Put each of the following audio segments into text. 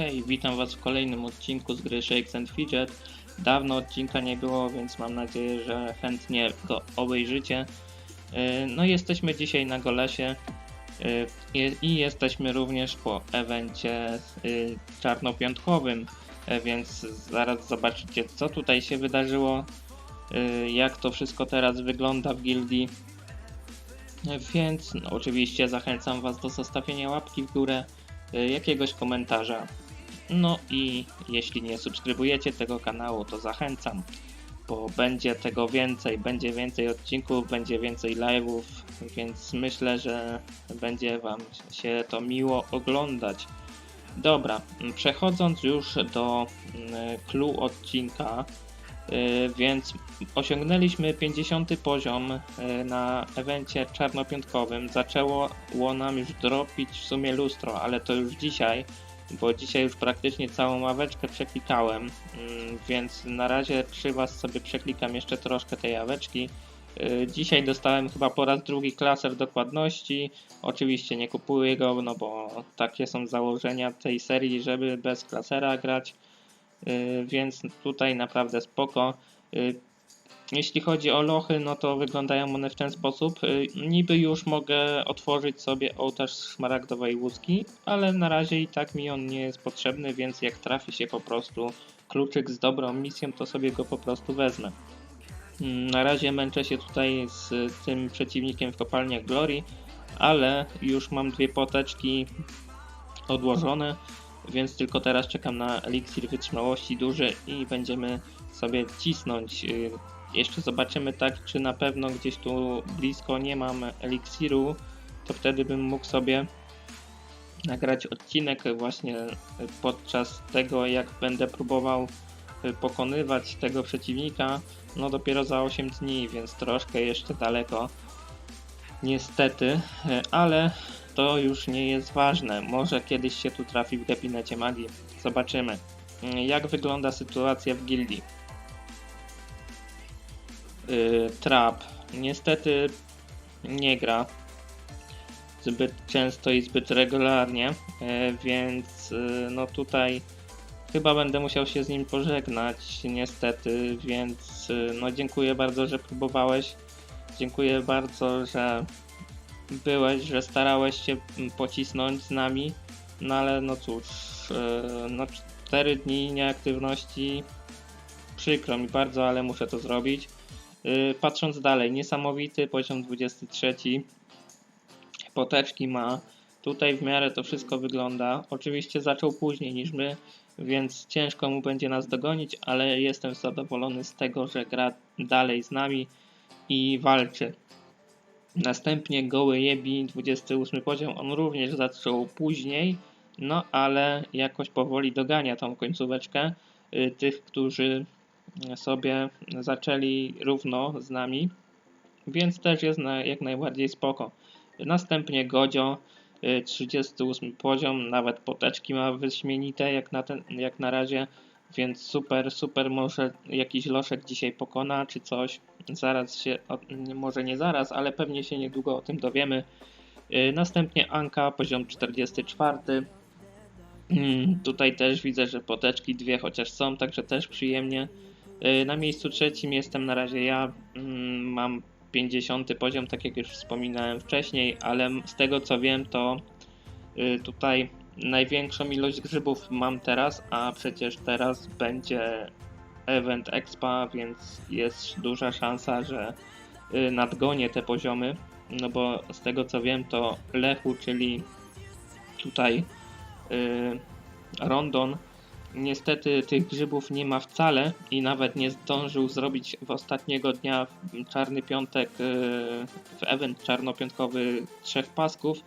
Hej, witam Was w kolejnym odcinku z gry Shakes and Fidget. Dawno odcinka nie było, więc mam nadzieję, że chętnie go obejrzycie. Yy, No jesteśmy dzisiaj na Golesie yy, i- jesteśmy również po evencie yy, czarnopiątkowym, więc zaraz zobaczycie co tutaj się wydarzyło, jak to wszystko teraz wygląda w gildii. Więc no, oczywiście zachęcam Was do zostawienia łapki w górę, jakiegoś komentarza. No i jeśli nie subskrybujecie tego kanału, to zachęcam, bo będzie tego więcej, będzie więcej odcinków, będzie więcej live'ów, więc myślę, że będzie Wam się to miło oglądać. Dobra, przechodząc już do mm, clue odcinka, y, więc osiągnęliśmy 50 poziom y, na evencie czarnopiątkowym. Zaczęło nam już dropić w sumie lustro, ale to już dzisiaj, bo dzisiaj już praktycznie całą ławeczkę przeklikałem, mm, więc na razie przy Was sobie przeklikam jeszcze troszkę tej ławeczki. Y, Dzisiaj dostałem chyba po raz drugi klaser dokładności. Oczywiście nie kupuję go, no bo takie są założenia tej serii, żeby bez klasera grać. Y, więc tutaj naprawdę spoko. Y, Jeśli chodzi o lochy, no to wyglądają one w ten sposób. Y, Niby już mogę otworzyć sobie ołtarz szmaragdowej łuski, ale na razie i tak mi on nie jest potrzebny, więc jak trafi się po prostu kluczyk z dobrą misją, to sobie go po prostu wezmę. Mm, Na razie męczę się tutaj z tym przeciwnikiem w kopalniach Glory, ale już mam dwie poteczki odłożone, więc tylko teraz czekam na eliksir wytrzymałości duży i będziemy sobie cisnąć. Jeszcze zobaczymy tak, czy na pewno gdzieś tu blisko nie mam eliksiru, to wtedy bym mógł sobie nagrać odcinek właśnie podczas tego, jak będę próbował y, pokonywać tego przeciwnika. No dopiero za 8 dni, więc troszkę jeszcze daleko. Niestety, y, ale to już nie jest ważne. Może kiedyś się tu trafi w gabinecie magii. Zobaczymy. Y, Jak wygląda sytuacja w gildii? Yy, Trap niestety nie gra zbyt często i zbyt regularnie, yy, więc yy, no tutaj chyba będę musiał się z nim pożegnać niestety, więc no dziękuję bardzo, że próbowałeś. Dziękuję bardzo, że byłeś, że starałeś się mm, pocisnąć z nami. No ale no cóż, no 4 dni nieaktywności. Przykro mi bardzo, ale muszę to zrobić. Yy, Patrząc dalej, niesamowity poziom 23. Poteczki ma. Tutaj w miarę to wszystko wygląda. Oczywiście zaczął później niż my, więc ciężko mu będzie nas dogonić, ale jestem zadowolony z tego, że gra dalej z nami i walczy. Następnie Goły Jebi, 28 poziom, on również zaczął później, no ale jakoś powoli dogania tą końcóweczkę y, tych, którzy sobie zaczęli równo z nami, więc też jest na, jak najbardziej spoko. Następnie Godzio, y, 38 poziom, nawet poteczki ma wyśmienite jak na, ten, jak na razie, więc super, super, może jakiś loszek dzisiaj pokona czy coś. Zaraz się, może nie zaraz, ale pewnie się niedługo o tym dowiemy. Y, Następnie Anka, poziom 44. Mm, Tutaj też widzę, że poteczki dwie chociaż są, także też przyjemnie. Y, Na miejscu trzecim jestem na razie ja. Mm, Mam 50 poziom, tak jak już wspominałem wcześniej, ale z tego co wiem, to y, tutaj największą ilość grzybów mam teraz, a przecież teraz będzie event expa, więc jest duża szansa, że y, nadgonię te poziomy. No bo z tego co wiem, to Lechu, czyli tutaj Rondon, niestety tych grzybów nie ma wcale i nawet nie zdążył zrobić w ostatniego dnia w czarny piątek y, w event czarnopiątkowy trzech pasków,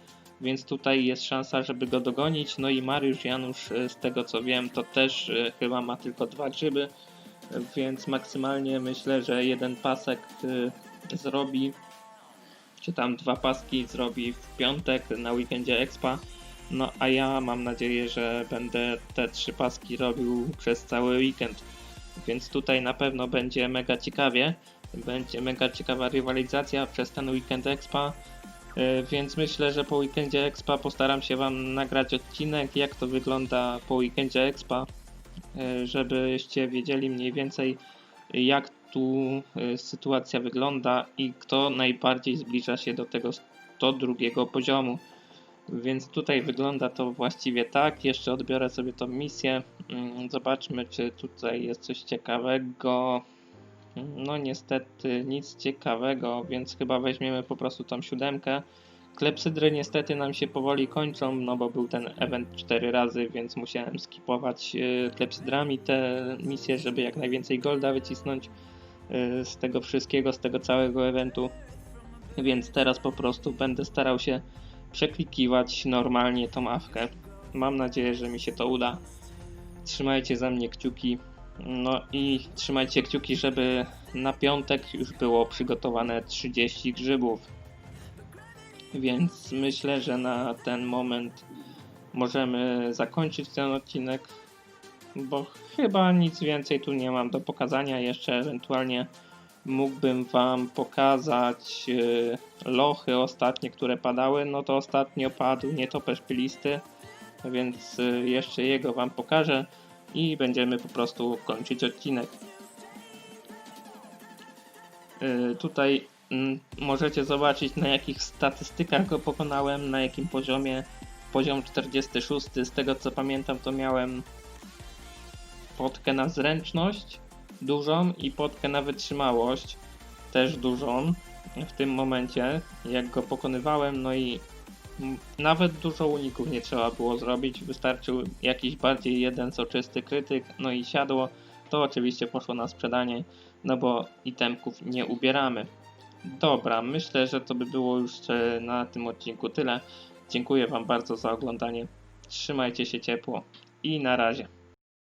więc tutaj jest szansa, żeby go dogonić. No i Mariusz Janusz, y, z tego co wiem, to też y, chyba ma tylko dwa grzyby, więc maksymalnie myślę, że jeden pasek zrobi, czy tam dwa paski zrobi w piątek na weekendzie Expa. No a ja mam nadzieję, że będę te trzy paski robił przez cały weekend. Więc tutaj na pewno będzie mega ciekawie. Będzie mega ciekawa rywalizacja przez ten weekend Expa. E, Więc myślę, że po weekendzie Expa postaram się Wam nagrać odcinek, jak to wygląda po weekendzie Expa, e, żebyście wiedzieli mniej więcej, jak tu e, sytuacja wygląda i kto najbardziej zbliża się do tego 102 poziomu. Więc tutaj wygląda to właściwie tak. Jeszcze odbiorę sobie tą misję. Mm, Zobaczmy, czy tutaj jest coś ciekawego. No niestety nic ciekawego, więc chyba weźmiemy po prostu tą siódemkę. Klepsydry niestety nam się powoli kończą, no bo był ten event 4 razy, więc musiałem skipować y, klepsydrami te misje, żeby jak najwięcej golda wycisnąć y, z tego wszystkiego, z tego całego eventu. Więc teraz po prostu będę starał się przeklikiwać normalnie tą awkę. Mam nadzieję, że mi się to uda. Trzymajcie za mnie kciuki. No i trzymajcie kciuki, żeby na piątek już było przygotowane 30 grzybów. Więc myślę, że na ten moment możemy zakończyć ten odcinek, bo chyba nic więcej tu nie mam do pokazania. Jeszcze ewentualnie mógłbym Wam pokazać yy, lochy ostatnie, które padały. No to ostatnio padł nietoperz pilisty, więc yy, jeszcze jego Wam pokażę i będziemy po prostu kończyć odcinek. Yy, tutaj mm, możecie zobaczyć na jakich statystykach go pokonałem, na jakim poziomie. Poziom 46, z tego co pamiętam to miałem podkę na zręczność dużą i podkę na wytrzymałość też dużą w tym momencie, jak go pokonywałem, no i nawet dużo uników nie trzeba było zrobić, wystarczył jakiś bardziej jeden soczysty krytyk, no i siadło, to oczywiście poszło na sprzedanie, no bo itemków nie ubieramy. Dobra, myślę, że to by było już e, na tym odcinku tyle. Dziękuję Wam bardzo za oglądanie. Trzymajcie się ciepło i na razie.